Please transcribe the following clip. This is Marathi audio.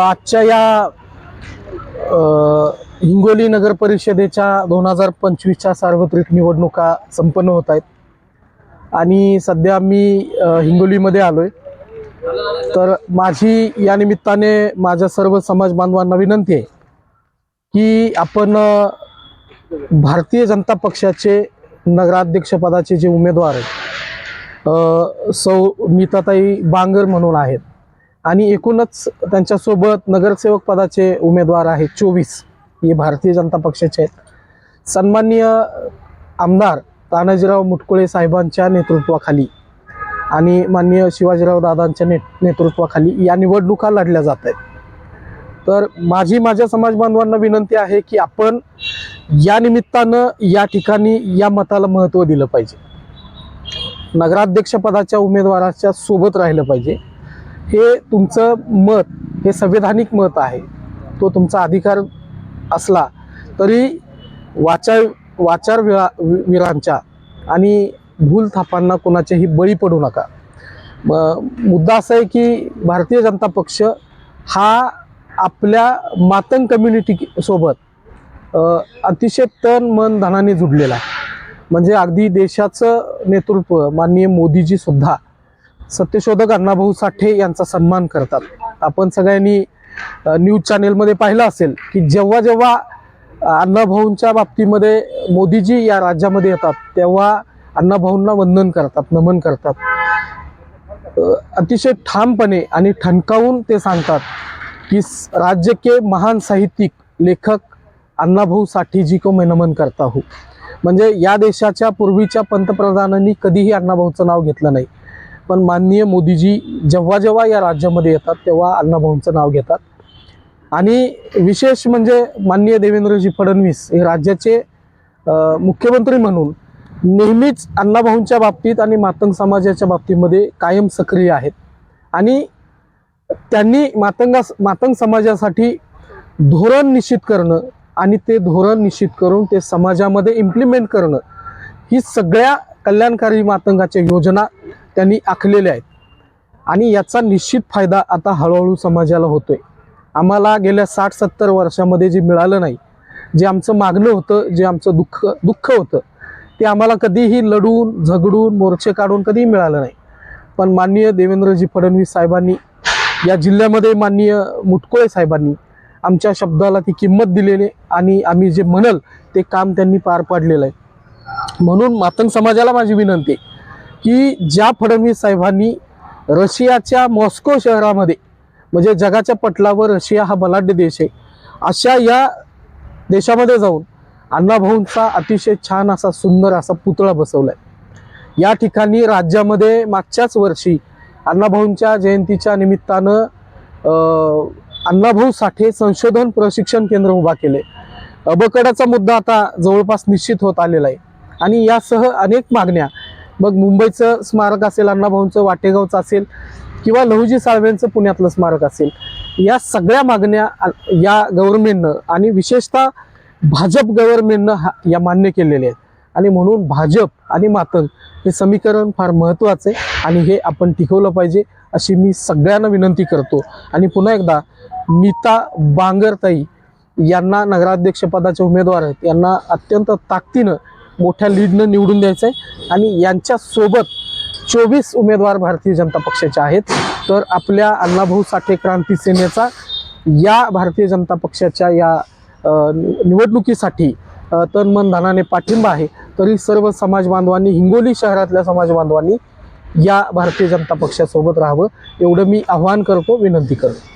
आजच्या या हिंगोली नगर परिषदेच्या दोन हजार पंचवीसच्या सार्वत्रिक निवडणुका संपन्न होत आहेत. आणि सध्या मी हिंगोलीमध्ये आलो आहे तर माझी या निमित्ताने माझ्या सर्व समाज बांधवांना विनंती आहे की आपण भारतीय जनता पक्षाचे नगराध्यक्षपदाचे जे उमेदवार आहेत सौ नीताताई बांगर म्हणून आहेत. आणि एकूणच त्यांच्यासोबत नगरसेवक पदाचे उमेदवार आहेत चोवीस. हे भारतीय जनता पक्षाचे आहेत. सन्माननीय आमदार तानाजीराव मुटकुळे साहेबांच्या नेतृत्वाखाली आणि माननीय शिवाजीराव दादांच्या ने नेतृत्वाखाली या निवडणुका लढल्या जात आहेत. तर माझी माझ्या समाज बांधवांना विनंती आहे की आपण या निमित्तानं या ठिकाणी या मताला महत्त्व दिलं पाहिजे. नगराध्यक्षपदाच्या उमेदवाराच्या सोबत राहिलं पाहिजे. हे तुमचं मत हे संवैधानिक मत आहे. तो तुमचा अधिकार असला तरी वाचा वाचार विरा वीरांच्या आणि भूल थापांना कोणाच्याही बळी पडू नका. मुद्दा असा आहे की भारतीय जनता पक्ष हा आपल्या मातंग कम्युनिटी सोबत अतिशय तन मन धनाने जुडलेला आहे. म्हणजे अगदी देशाचं नेतृत्व माननीय मोदीजी सुद्धा सत्यशोधक अण्णाभाऊ साठे यांचा सन्मान करतात. आपण सगळ्यांनी न्यूज चॅनेलमध्ये पाहिलं असेल की जेव्हा जेव्हा अण्णाभाऊंच्या बाबतीमध्ये मोदीजी या राज्यामध्ये येतात तेव्हा अण्णाभाऊंना वंदन करतात नमन करतात. अतिशय ठामपणे आणि ठणकावून ते सांगतात की राज्य के महान साहित्यिक लेखक अण्णाभाऊ साठेजी को मैं नमन करता हूँ. म्हणजे या देशाच्या पूर्वीच्या पंतप्रधानांनी कधीही अण्णाभाऊचं नाव घेतलं नाही. पण माननीय मोदीजी जेव्हा जेव्हा या राज्यामध्ये येतात तेव्हा अण्णाभाऊंचं नाव घेतात. आणि विशेष म्हणजे माननीय देवेंद्रजी फडणवीस हे राज्याचे मुख्यमंत्री म्हणून नेहमीच अण्णाभाऊंच्या बाबतीत आणि मातंग समाजाच्या बाबतीमध्ये कायम सक्रिय आहेत. आणि त्यांनी मातंगा मातंग समाजासाठी धोरण निश्चित करणं आणि ते धोरण निश्चित करून ते समाजामध्ये इम्प्लिमेंट करणं. ही सगळ्या कल्याणकारी मातंगाच्या योजना त्यांनी आखलेल्या आहेत. आणि याचा निश्चित फायदा आता हळूहळू समाजाला होतोय. आम्हाला गेल्या साठ सत्तर वर्षामध्ये जे मिळालं नाही जे आमचं मागणं होतं जे आमचं दुःख दुःख होतं ते आम्हाला कधीही लढून झगडून मोर्चे काढून कधीही मिळालं नाही. पण माननीय देवेंद्रजी फडणवीस साहेबांनी या जिल्ह्यामध्ये माननीय मुटकोळे साहेबांनी आमच्या शब्दाला ती किंमत दिलेली आहे आणि आम्ही जे म्हणल ते काम त्यांनी पार पाडलेलं आहे. म्हणून मातंग समाजाला माझी विनंती की ज्या फडणवीस साहेबांनी रशियाच्या मॉस्को शहरामध्ये म्हणजे जगाच्या पटलावर रशिया हा बलाढ्य देश आहे अशा या देशामध्ये जाऊन अण्णाभाऊंचा अतिशय छान असा सुंदर असा पुतळा बसवलाय. या ठिकाणी राज्यामध्ये मागच्याच वर्षी अण्णाभाऊंच्या जयंतीच्या निमित्तानं अण्णाभाऊ साठे संशोधन प्रशिक्षण केंद्र उभा केले. अबकडाचा मुद्दा आता जवळपास निश्चित होत आलेला आहे. आणि यासह अनेक मागण्या. मग मुंबईचं स्मारक असेल अण्णाभाऊंचं वाटेगावचं असेल किंवा लहुजी साळवेंचं पुण्यातलं स्मारक असेल या सगळ्या मागण्या या गव्हर्नमेंटनं आणि विशेषतः भाजप गव्हर्नमेंटनं हा या मान्य केलेले आहेत. आणि म्हणून भाजप आणि मातंग हे समीकरण फार महत्त्वाचं आहे आणि हे आपण टिकवलं पाहिजे अशी मी सगळ्यांना विनंती करतो. आणि पुन्हा एकदा नीता बांगरताई यांना नगराध्यक्षपदाचे उमेदवार आहेत. यांना अत्यंत ताकदीनं मोठ्या लीडनं निवडून द्यायचं आहे आणि यांच्यासोबत चोवीस उमेदवार भारतीय जनता पक्षाचे आहेत. तर आपल्या अण्णाभाऊ साठे क्रांती सेनेचा या भारतीय जनता पक्षाच्या या निवडणुकीसाठी तन मन धनाने पाठिंबा आहे. तरी सर्व समाज बांधवांनी हिंगोली शहरातल्या समाज बांधवांनी या भारतीय जनता पक्षासोबत राहावं. एवढं मी आव्हान करतो विनंती करतो.